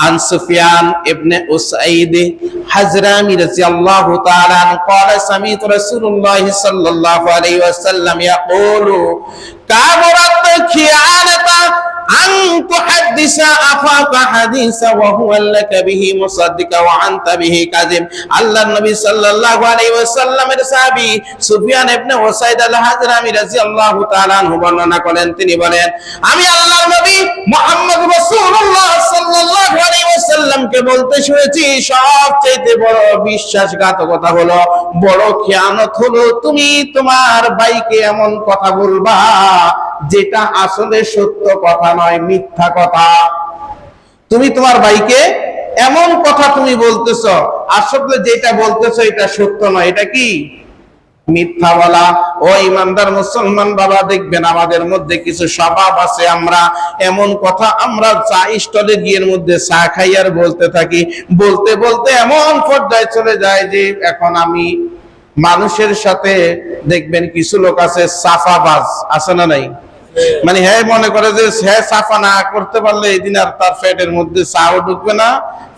عن سفيان ابن أسعيد حزرامي رضي الله تعالى عنه قال سمعت رسول الله صلى الله عليه وسلم يقول كبرت خيانة أن تحدث أخاك حديثا وهو لك به مصدق وأنت به كاذب আল্লাহ নবী সাল্লাল্লাহু আলাইহি ওয়াসাল্লামের সাহাবী সুফিয়ান ইবনে উসাইদ আল হাজরামি রাদিয়াল্লাহু তাআলা আনহু বর্ণনা করেন তিনি বলেন আমি আল্লাহর নবী মুহাম্মদ রাসূলুল্লাহ সাল্লাল্লাহু আলাইহি ওয়াসাল্লামকে বলতে শুনেছি সবচেয়ে বড় বিশ্বাসঘাতকতা হলো, বড় খেয়ানত হলো তুমি তোমার ভাইকে এমন কথা বলবা, যেটা আসলে সত্য কথা নয়, মিথ্যা কথা। তুমি তোমার বাইকে এমন কথা তুমি বলতেছ, আসলে যেটা বলতেছ এটা সত্য নয়, এটা কি? মিথ্যা বলা ও ইমানদার মুসলমান বাবা, দেখবেন আমাদের মধ্যে কিছু স্বভাব আছে আমরা। এমন কথা আমরা চা স্টলে গিয়ে মধ্যে চা খাই আর বলতে থাকি। বলতে বলতে এমন পর্যায়ে চলে যায় যে এখন আমি মানুষের সাথে দেখবেন কিছু লোক আছে সাফাবাজ, আছে না নাই? মানে হ্যাঁ মনে করে যে হ্যাঁ সাফা না করতে পারলে এই দিন আর তার পেটের মধ্যে চাও ঢুকবে না,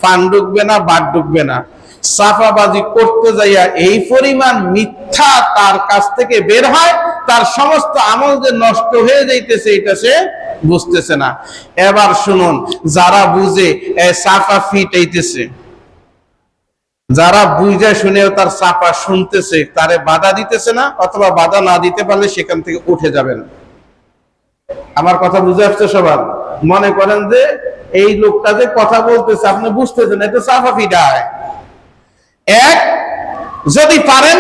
পান ঢুকবে না, বাদ ঢুকবে না। সাফাবাজি করতে যাইয়া এই পরিমাণ মিথ্যা তার কাছ থেকে বের হয়, তার সমস্ত আমল যে নষ্ট হয়ে যাইতেছে, এটা সে বুঝতেছে না। এবার শুনুন, যারা বুঝে সাফা ফিটাইতেছে যারা বুঝে শুনেও তার সাফা শুনতেছে, তারে বাধা দিতেছে না, অথবা বাধা না দিতে পারলে সেখান থেকে উঠে যাবেন। আমার কথা বুঝে আসছে সবার? মনে করেন যে, এই লোকটা যে কথা বলতেছে, আপনি বুঝতেছেন, এটা সাফা ফিটায় এক, যদি পারেন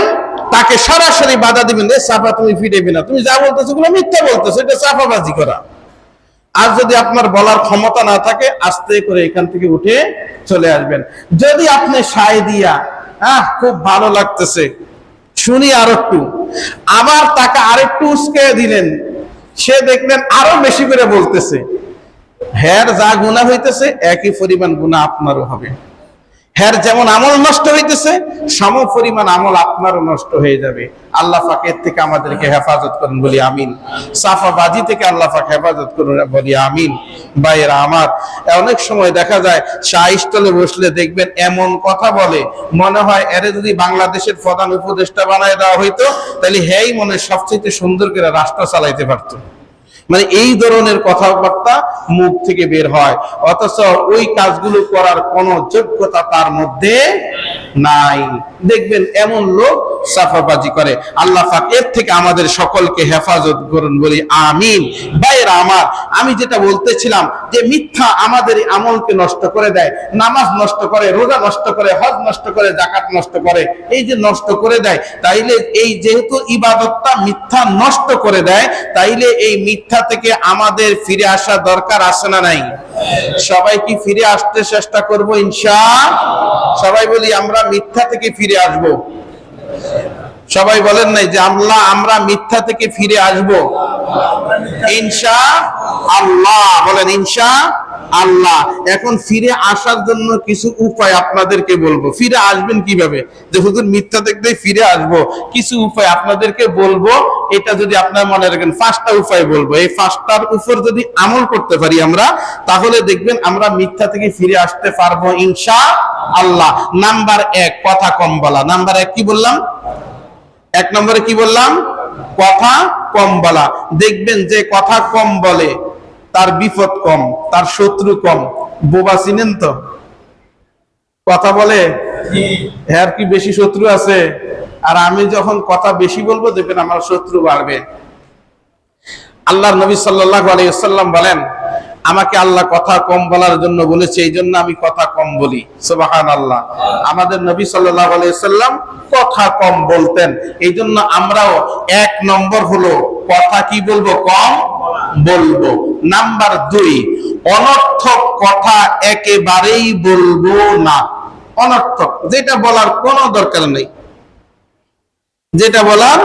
তাকে সরাসরি বাধা দিবেন সাফা, তুমি ফিটেবি না। তুমি যা বলতেছো গুলো মিথ্যা বলতেছো, এটা সাফাবাজি করা। আর যদি আপনার বলার ক্ষমতা না থাকে, আস্তে করে এখান থেকে উঠে চলে আসবেন। যদি আপনি সায় দিয়া হ্যাঁ খুব ভালো লাগতেছে, শুনি আর একটু। আবার তাকে আরেকটু উস্কে দিলেন, সে দেখলেন আরও বেশি করে বলতেছে। হ্যার যা গুণা হইতেছে, একই পরিমাণ গুণা আপনারও হবে। হ্যার যেমন আমল নষ্ট হইতেছে, সম পরিমাণ আমল আপনারও নষ্ট হয়ে যাবে। আল্লাহ পাকের থেকে আমাদেরকে হেফাজত করুন বলি আমিন। সাফাবাজি থেকে আল্লাহ পাক হেফাজত করুন বলি আমিন। ভাইয়েরা আমার, অনেক সময় দেখা যায় শাহিস্থলে বসলে দেখবেন এমন কথা বলে, মনে হয় এরে যদি বাংলাদেশের প্রধান উপদেষ্টা বানায় দেওয়া হইতো, তাহলে হেই মনে সবচেয়ে সুন্দর করে রাষ্ট্র চালাইতে পারতো। মানে এই ধরনের কথাবার্তা মুখ থেকে বের হয়। অথচ ওই কাজগুলো করার কোনো যোগ্যতা তার মধ্যে নাই। দেখবেন এমন লোক সাফাবাজি করে। আল্লাহ পাক এর থেকে আমাদের সকলকে হেফাজত করুন বলি, আমিন। বাইরা আমার, আমি যেটা বলতেছিলাম যে মিথ্যা আমাদের আমলকে নষ্ট করে দেয়, নামাজ নষ্ট করে, রোজা নষ্ট করে, হজ নষ্ট করে জাকাত নষ্ট করে, এই যে নষ্ট করে দেয়, তাইলে এই যেহেতু ইবাদতটা মিথ্যা নষ্ট করে দেয়, তাইলে এই মিথ্যা থেকে আমাদের ফিরে আসা দরকার আছে না নাই? সবাই কি ফিরে আসতে চেষ্টা করব ইনশা? সবাই বলি, আমরা মিথ্যা থেকে ফিরে আসব। সবাই বলেন নাই যে আল্লাহ, আমরা মিথ্যা থেকে ফিরে আসব। ইনশা আল্লাহ, বলেন ইনশা আল্লাহ। এখন ফিরে আসার জন্য কিছু উপায় আপনাদেরকে বলব। ফিরে আসবেন কীভাবে? যে হুজুর, মিথ্যা দেখতে ফিরে আসব। কিছু উপায় আপনাদেরকে বলব, এটা যদি আপনার মনে রাখেন পাঁচটা উপায় বলব। এই পাঁচটার উপর যদি আমল করতে পারি আমরা, তাহলে দেখবেন আমরা মিথ্যা থেকে ফিরে আসতে পারব ইনশা আল্লাহ। নাম্বার এক, কথা কম বলা। নাম্বার এক কি বললাম? এক নম্বরে কি বললাম? কথা কম বলা। দেখবেন যে কথা কম বলে, তার বিপদ কম, তার শত্রু কম। বোবা চিনেন তো? কথা বলে? হ্যাঁ কি বেশি শত্রু আছে? আর আমি যখন কথা বেশি বলব, দেখবেন আমার শত্রু বাড়বে। আল্লাহ নবী সাল্লাল্লাহু আলাইহি বলেন আমাকে আল্লাহ কথা কম বলার জন্য বলেছে, এই জন্য আমি কথা কম বলি। সুবাহান আল্লাহ আমাদের নবী সাল্লাল্লাহু আলাইহি সাল্লাম কথা কম বলতেন। এই জন্য আমরাও এক নম্বর হলো, কথা কি বলব? কম বলব। নাম্বার দুই, অনর্থক কথা একেবারেই বলব না। অনর্থক, যেটা বলার কোনো দরকার নেই। যেটা বলার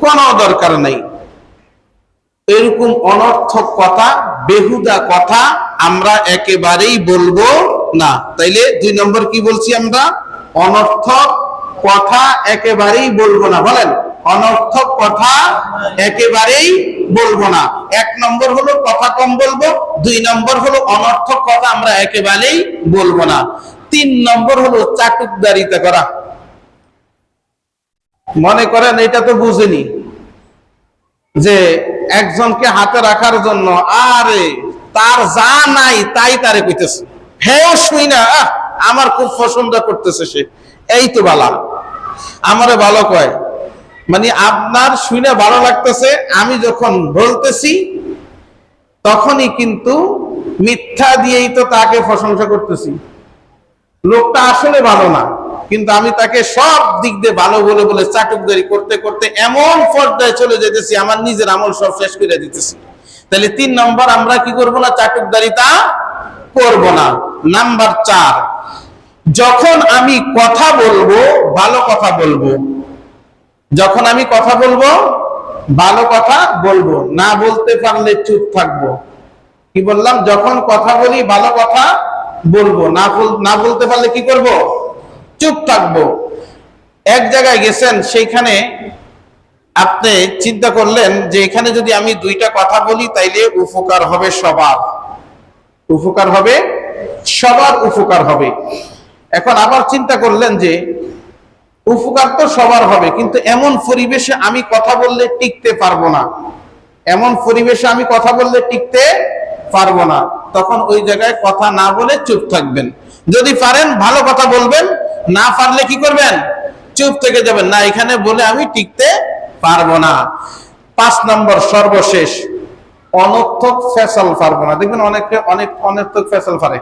কোনো দরকার নেই। এরকম অনর্থক কথা, বেহুদা কথা আমরা একেবারেই বলব না। তাইলে দুই নম্বর কি বলছি আমরা? অনর্থক কথা একেবারেই বলব না। বলেন, অনর্থক কথা একেবারেই বলব না। এক নম্বর হলো কথা কম বলব, দুই নম্বর হলো অনর্থক কথা আমরা একেবারেই বলব না। তিন নম্বর হলো চাটুকদারিতা করা। মনে করেন, এটা তো বুঝেনি যে একজনকে হাতে রাখার জন্য, আরে, তার যা নাই তাই তারে কইতেছে। হেও শুই না আমার খুব পছন্দ করতেছে সে। এই তো বালা। আমারে ভালো কয় মানে আপনার শুনে ভালো লাগতেছে, আমি যখন বলতেছি, তখনই কিন্তু মিথ্যা দিয়েই তো তাকে প্রশংসা করতেছি। লোকটা আসলে ভালো না। কিন্তু আমি তাকে সব দিক দিয়ে ভালো বলে বলে চাটুকদারি করতে করতে এমন পর্যায়ে চলে যেতেছি, আমার নিজের আমল সব শেষ করে দিতেছি। তাহলে তিন নম্বর, আমরা কি করব না? চাটুকদারিতা করব না। নাম্বার চার, যখন আমি কথা বলব, ভালো কথা বলব। যখন আমি কথা বলব, ভালো কথা বলব। না বলতে পারলে চুপ থাকব। কি বললাম? যখন কথা বলি, ভালো কথা বলব। না না বলতে পারলে কি করব? চুপ থাকব। এক জায়গায় গেছেন, সেইখানে আপনি চিন্তা করলেন যে এখানে যদি আমি দুইটা কথা বলি, তাইলে উপকার হবে সবার। উপকার হবে, সবার উপকার হবে। এখন আবার চিন্তা করলেন যে উপকার তো সবার হবে, কিন্তু এমন পরিবেশে আমি কথা বললে টিকতে পারব না। এমন পরিবেশে আমি কথা বললে টিকতে পারব না। তখন ওই জায়গায় কথা না বলে চুপ থাকবেন। যদি পারেন ভালো কথা বলবেন না পারলে কি করবেন? চুপ থেকে যাবেন। না, এখানে বলে আমি টিকতে পারব না। পাঁচ নম্বর, সর্বশেষ। অনর্থক ফেসাল পারব না। দেখবেন অনেকে অনেক অনর্থক ফেসাল পারে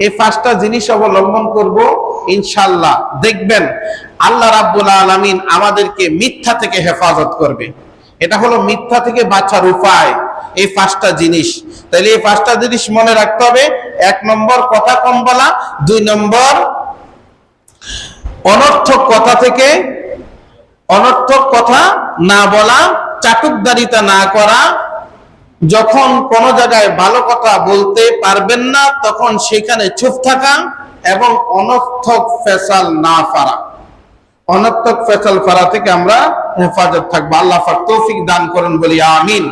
এই পাঁচটা জিনিস অবলম্বন করব ইনশাল্লাহ দেখবেন, আল্লাহ রাব্বুল আলামিন আমাদেরকে মিথ্যা থেকে হেফাজত করবে। এটা হলো মিথ্যা থেকে বাঁচার উপায়, এই পাঁচটা জিনিস। তাহলে এই পাঁচটা জিনিস মনে রাখতে হবে। এক নম্বর, কথা কম বলা। দুই নম্বর অনর্থক কথা থেকে অনর্থক কথা না বলা চাটুকদারিতা না করা, যখন কোন জায়গায় ভালো কথা বলতে পারবেন না, তখন সেখানে চুপ থাকা এবং অনর্থক ফেসাল না ফারা অনর্থক ফেসাল ফারা থেকে আমরা হেফাজত থাকব। আল্লাহ তৌফিক দান করেন, বলি আমিন।